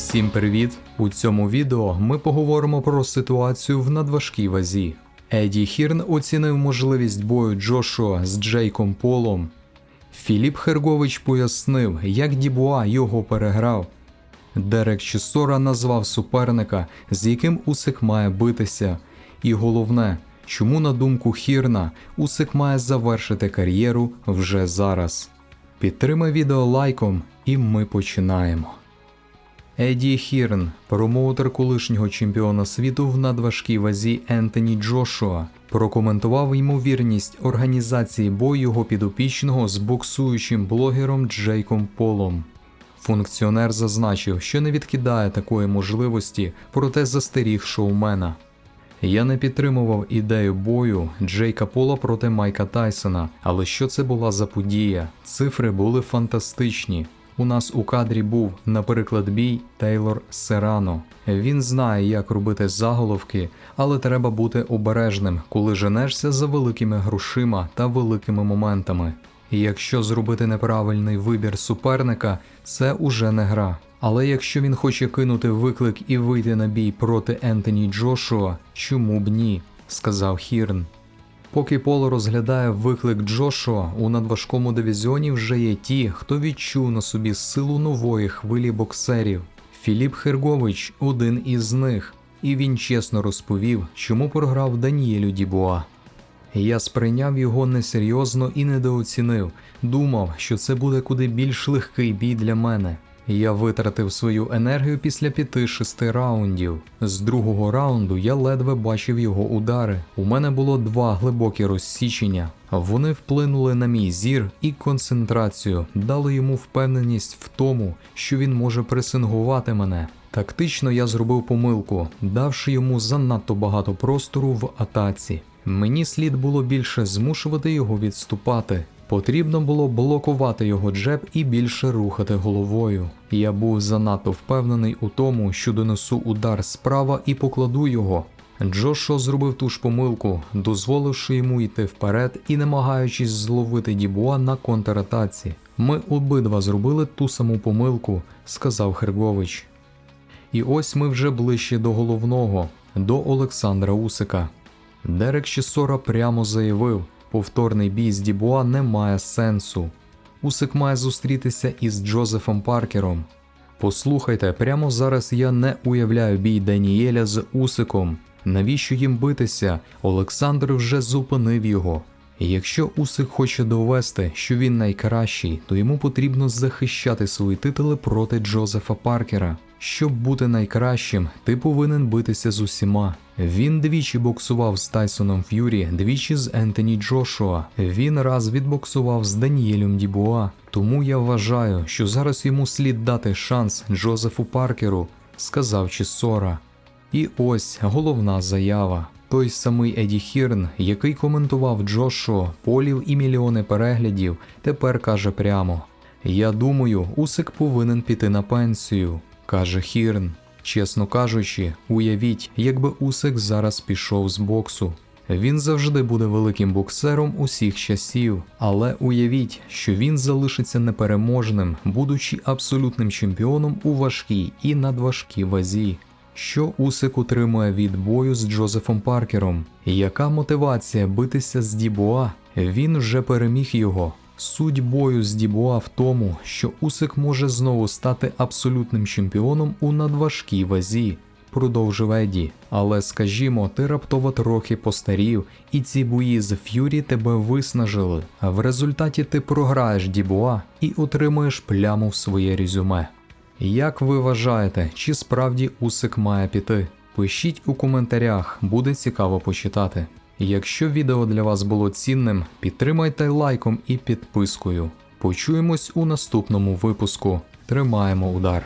Всім привіт! У цьому відео ми поговоримо про ситуацію в надважкій вазі. Еді Хірн оцінив можливість бою Джошуа з Джейком Полом. Філіп Хергович пояснив, як Дібуа його переграв. Дерек Чесора назвав суперника, з яким Усик має битися. І головне, чому, на думку Хірна, Усик має завершити кар'єру вже зараз. Підтримай відео лайком, і ми починаємо. Еді Хірн, промоутер колишнього чемпіона світу в надважкій вазі Ентоні Джошуа, прокоментував ймовірність організації бою його підопічного з боксуючим блогером Джейком Полом. Функціонер зазначив, що не відкидає такої можливості, проте застеріг шоумена. Я не підтримував ідею бою Джейка Пола проти Майка Тайсона, але що це була за подія? Цифри були фантастичні. У нас у кадрі був, наприклад, бій Тейлор Серано. Він знає, як робити заголовки, але треба бути обережним, коли женешся за великими грошима та великими моментами. І якщо зробити неправильний вибір суперника, це уже не гра. Але якщо він хоче кинути виклик і вийти на бій проти Ентоні Джошуа, чому б ні? сказав Хірн. Поки Поло розглядає виклик Джошуа, у надважкому дивізіоні вже є ті, хто відчув на собі силу нової хвилі боксерів. Філіп Хергович один із них, і він чесно розповів, чому програв Даніелю Дібуа. Я сприйняв його несерйозно і недооцінив. Думав, що це буде куди більш легкий бій для мене. Я витратив свою енергію після п'яти-шести раундів. З другого раунду я ледве бачив його удари. У мене було два глибокі розсічення. Вони вплинули на мій зір і концентрацію, дали йому впевненість в тому, що він може пресингувати мене. Тактично я зробив помилку, давши йому занадто багато простору в атаці. Мені слід було більше змушувати його відступати. Потрібно було блокувати його джеб і більше рухати головою. Я був занадто впевнений у тому, що донесу удар справа і покладу його. Джошо зробив ту ж помилку, дозволивши йому йти вперед і намагаючись зловити Дібуа на контратаці. Ми обидва зробили ту саму помилку, сказав Хергович. І ось ми вже ближче до головного, до Олександра Усика. Дерек Чесора прямо заявив, повторний бій з Дібуа не має сенсу. Усик має зустрітися із Джозефом Паркером. Послухайте, прямо зараз я не уявляю бій Даніеля з Усиком. Навіщо їм битися? Олександр вже зупинив його. Якщо Усик хоче довести, що він найкращий, то йому потрібно захищати свої титули проти Джозефа Паркера. Щоб бути найкращим, ти повинен битися з усіма. Він двічі боксував з Тайсоном Ф'юрі, двічі з Ентоні Джошуа. Він раз відбоксував з Даніелем Дібуа. Тому я вважаю, що зараз йому слід дати шанс Джозефу Паркеру, сказав Чісора. І ось головна заява. Той самий Еді Хірн, який коментував Джошуа, полів і мільйони переглядів, тепер каже прямо: Я думаю, Усик повинен піти на пенсію, каже Хірн. Чесно кажучи, уявіть, якби Усик зараз пішов з боксу. Він завжди буде великим боксером усіх часів, але уявіть, що він залишиться непереможним, будучи абсолютним чемпіоном у важкій і надважкій вазі. Що Усик утримує від бою з Джозефом Паркером? Яка мотивація битися з Дібуа? Він вже переміг його. Суть бою з Дібуа в тому, що Усик може знову стати абсолютним чемпіоном у надважкій вазі, продовжив Еді. Але скажімо, ти раптово трохи постарів, і ці бої з Ф'юрі тебе виснажили. А в результаті ти програєш Дібуа і отримуєш пляму в своє резюме. Як ви вважаєте, чи справді Усик має піти? Пишіть у коментарях, буде цікаво почитати. Якщо відео для вас було цінним, підтримайте лайком і підпискою. Почуємось у наступному випуску. Тримаємо удар!